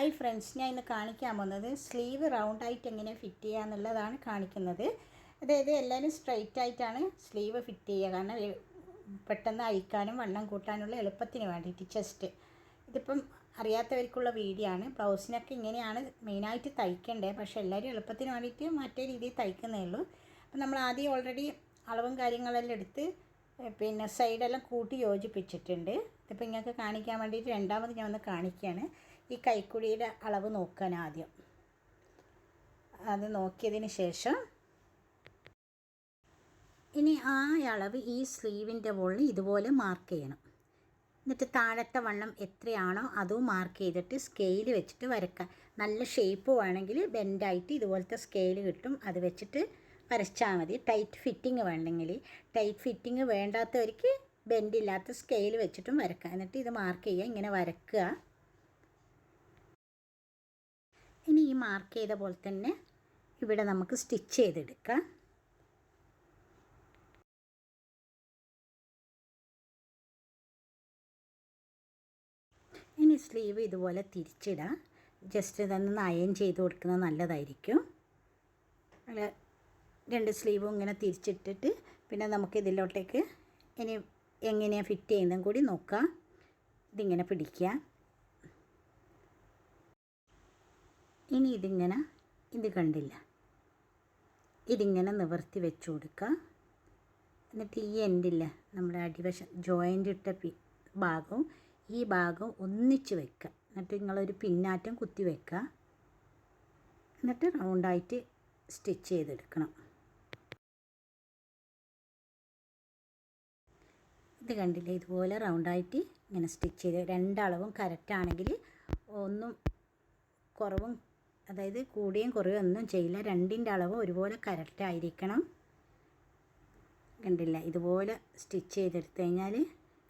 Hi friends ഞാൻ ഇന്ന് കാണിക്കാൻ പോകുന്നത് സ്ലീവ് റൗണ്ട് ആയിട്ട് എങ്ങനെ ഫിറ്റ് ചെയ്യുക എന്നുള്ളതാണ് കാണിക്കുന്നത്. അതായത് എല്ലാവരും സ്ട്രൈറ്റ് ആയിട്ടാണ് സ്ലീവ് ഫിറ്റ് ചെയ്യുക. കാരണം പെട്ടെന്ന് അഴിക്കാനും വണ്ണം കൂട്ടാനുള്ള എളുപ്പത്തിന് വേണ്ടിയിട്ട് ചെസ്റ്റ് ഇതിപ്പം അറിയാത്തവർക്കുള്ള വീഡിയോ ആണ്. ബ്ലൗസിനൊക്കെ ഇങ്ങനെയാണ് മെയിനായിട്ട് തയ്ക്കേണ്ടത്. പക്ഷേ എല്ലാവരും എളുപ്പത്തിന് വേണ്ടിയിട്ട് മറ്റേ രീതിയിൽ തയ്ക്കുന്നേ ഉള്ളൂ. അപ്പം നമ്മൾ ആദ്യം ഓൾറെഡി അളവും കാര്യങ്ങളെല്ലാം എടുത്ത് പിന്നെ സൈഡെല്ലാം കൂട്ടി യോജിപ്പിച്ചിട്ടുണ്ട്. ഇതിപ്പോൾ ഇങ്ങനെ കാണിക്കാൻ വേണ്ടിയിട്ട് രണ്ടാമത് ഞാൻ ഒന്ന് കാണിക്കുകയാണ്. ഈ കൈക്കുഴിയുടെ അളവ് നോക്കാൻ ആദ്യം. അത് നോക്കിയതിന് ശേഷം ഇനി ആ അളവ് ഈ സ്ലീവിന്റെ മുകളിൽ ഇതുപോലെ മാർക്ക് ചെയ്യണം. എന്നിട്ട് താഴത്തെ വണ്ണം എത്രയാണോ അതും മാർക്ക് ചെയ്തിട്ട് സ്കെയിൽ വെച്ചിട്ട് വരക്കുക നല്ല ഷേപ്പ് വേണമെങ്കിൽ ബെൻഡായിട്ട് ഇതുപോലത്തെ സ്കെയിൽ കിട്ടും. അത് വെച്ചിട്ട് വരച്ചാൽ മതി. ടൈറ്റ് ഫിറ്റിങ് വേണമെങ്കിൽ. ടൈറ്റ് ഫിറ്റിങ് വേണ്ടാത്തവർക്ക് ബെൻഡില്ലാത്ത സ്കെയിൽ വെച്ചിട്ടും വരക്കുക എന്നിട്ട് ഇത് മാർക്ക് ചെയ്യുക. ഇങ്ങനെ വരക്കുക ഇനി ഈ മാർക്ക് ചെയ്ത പോലെ തന്നെ ഇവിടെ നമുക്ക് സ്റ്റിച്ച് ചെയ്തെടുക്കാം. ഇനി സ്ലീവ് ഇതുപോലെ തിരിച്ചിടാം. ജസ്റ്റ് ഇതൊന്ന് അയൺ ചെയ്ത് കൊടുക്കുന്നത് നല്ലതായിരിക്കും. അങ്ങനെ രണ്ട് സ്ലീവും ഇങ്ങനെ തിരിച്ചിട്ടിട്ട് പിന്നെ നമുക്ക് ഇതിലോട്ടേക്ക് ഇനി എങ്ങനെയാണ് ഫിറ്റ് ചെയ്യുന്നതും കൂടി നോക്കാം. ഇതിങ്ങനെ പിടിക്കുക ഇനി ഇതിങ്ങനെ ഇത് കണ്ടില്ല. ഇതിങ്ങനെ നിവർത്തി വെച്ച് കൊടുക്കുക എന്നിട്ട് ഈ എൻഡില്ല നമ്മുടെ അടിവശം ജോയിന്റ് ഇട്ട പി ഭാഗവും ഈ ഭാഗവും ഒന്നിച്ച് വെക്കുക എന്നിട്ട് നിങ്ങളൊരു പിന്നാറ്റം കുത്തി വെക്കുക എന്നിട്ട് റൗണ്ടായിട്ട് സ്റ്റിച്ച് ചെയ്തെടുക്കണം. ഇത് കണ്ടില്ലേ ഇതുപോലെ റൗണ്ടായിട്ട് ഇങ്ങനെ സ്റ്റിച്ച് ചെയ്ത് രണ്ടളവും കറക്റ്റാണെങ്കിൽ ഒന്നും കുറവും അതായത് കൂടിയും കുറയും ഒന്നും ചെയ്യില്ല. രണ്ടിന്റെ അളവ് ഒരുപോലെ കറക്റ്റ് ആയിരിക്കണം. കണ്ടില്ല? ഇതുപോലെ സ്റ്റിച്ച് ചെയ്തെടുത്ത് കഴിഞ്ഞാൽ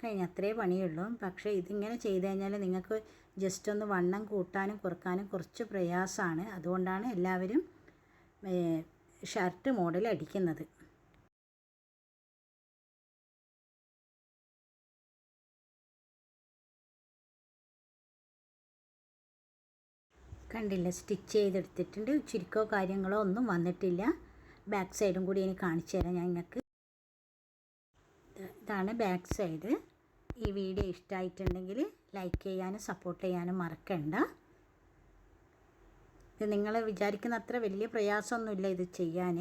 കഴിഞ്ഞ അത്രേ പണിയുള്ളൂ. പക്ഷേ ഇതിങ്ങനെ ചെയ്ത് കഴിഞ്ഞാൽ നിങ്ങൾക്ക് ജസ്റ്റ് ഒന്ന് വണ്ണം കൂട്ടാനും കുറക്കാനും കുറച്ച് പ്രയാസമാണ്. അതുകൊണ്ടാണ് എല്ലാവരും ഷർട്ട് മോഡൽ അടിക്കുന്നത്. കണ്ടില്ല സ്റ്റിച്ച് ചെയ്തെടുത്തിട്ടുണ്ട്. ചുരുക്കോ കാര്യങ്ങളോ ഒന്നും വന്നിട്ടില്ല. ബാക്ക് സൈഡും കൂടി ഇനി കാണിച്ചു തരാം ഞാൻ നിങ്ങൾക്ക് ഇതാണ് ബാക്ക് സൈഡ്. ഈ വീഡിയോ ഇഷ്ടമായിട്ടുണ്ടെങ്കിൽ ലൈക്ക് ചെയ്യാനും സപ്പോർട്ട് ചെയ്യാനും മറക്കണ്ട. ഇത് നിങ്ങൾ വിചാരിക്കുന്ന അത്ര വലിയ പ്രയാസമൊന്നുമില്ല ഇത് ചെയ്യാൻ.